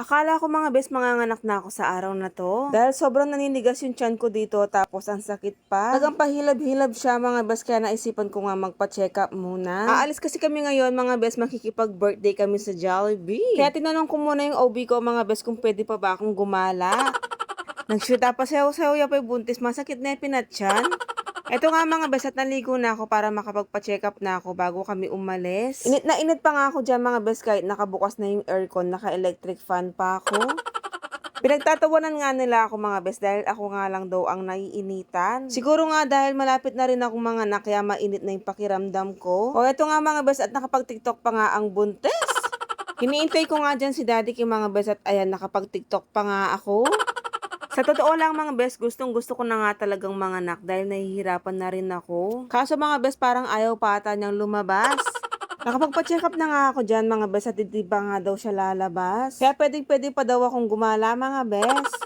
Akala ko mga best manganganak na ako sa araw na to. Dahil sobrang naninigas yung tiyan ko dito tapos ang sakit pa. Tagang pahilab-hilab siya mga best kaya naisipan ko nga magpa-check up muna. Aalis kasi kami ngayon mga best makikipag-birthday kami sa Jollibee. Kaya tinanong ko muna yung OB ko mga best kung pwede pa ba akong gumala. Nag-shoot pa sayaw-sayaw ya pa buntis. Masakit na yung pinatyan. Ito nga mga best at naligo na ako para makapagpa-check up na ako bago kami umalis. Init na init pa nga ako dyan mga best kahit nakabukas na yung aircon, naka-electric fan pa ako. Pinagtatawanan nga nila ako mga best dahil ako nga lang daw ang naiinitan. Siguro nga dahil malapit na rin akong mga anak kaya mainit na yung pakiramdam ko. O eto nga mga best at nakapag-tiktok pa nga ang buntes. Hiniintay ko nga dyan si daddy kay mga best at ayan nakapag-tiktok pa nga ako. Sa totoo lang mga best, gustong gusto ko na nga talagang mga anak dahil nahihirapan na rin ako. Kaso mga best, parang ayaw pa ata niyang lumabas. Nakapagpa-check up na nga ako dyan mga best at hindi ba nga daw siya lalabas. Kaya pwedeng pwede pa daw akong gumala mga best.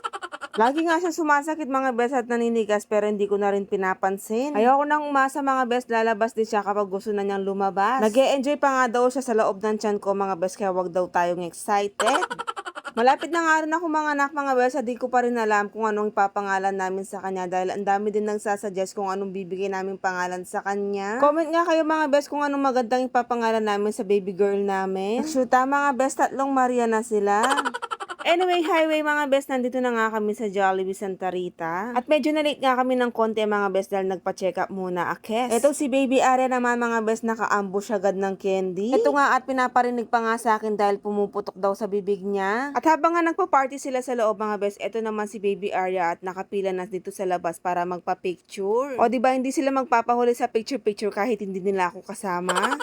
Lagi nga siya sumasakit mga best at naninigas pero hindi ko na rin pinapansin. Ayoko nang umasa mga best, lalabas din siya kapag gusto na niyang lumabas. nag enjoy pa nga daw siya sa loob ng tiyan ko mga best kaya wag daw tayong excited. Malapit na nga rin ako mga anak mga bes, di ko pa rin alam kung anong ipapangalan namin sa kanya dahil ang dami din nagsasuggest kung anong bibigay namin pangalan sa kanya. Comment nga kayo mga bes kung anong magandang ipapangalan namin sa baby girl namin. Shoota mga bes, tatlong Maria na sila. Anyway, highway mga best, nandito na nga kami sa Jollibee Santa Rita. At medyo na-late nga kami ng konti mga best dahil nagpa-check up muna akes. Ito si Baby Are naman mga best, naka-ambush agad ng candy. Ito nga at pinaparinig pa nga sa akin dahil pumuputok daw sa bibig niya. At habang nga nagpa-party sila sa loob mga best, ito naman si Baby Arya at nakapila na dito sa labas para magpa-picture. O di ba hindi sila magpapahuli sa picture-picture kahit hindi nila ako kasama?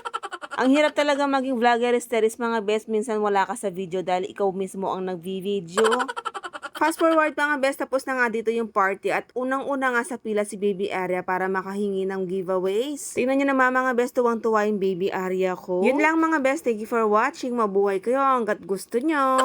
Ang hirap talaga maging vlogger steris mga best. Minsan wala ka sa video dahil ikaw mismo ang nagvi-video. Fast forward mga best, tapos na nga dito yung party at unang-una nga sa pila si Baby Area para makahingi ng giveaways. Tingnan nyo naman mga best, tuwang-tuwa yung Baby Area ko. Yun lang mga best, thank you for watching. Mabuhay kayo hanggat gusto nyo.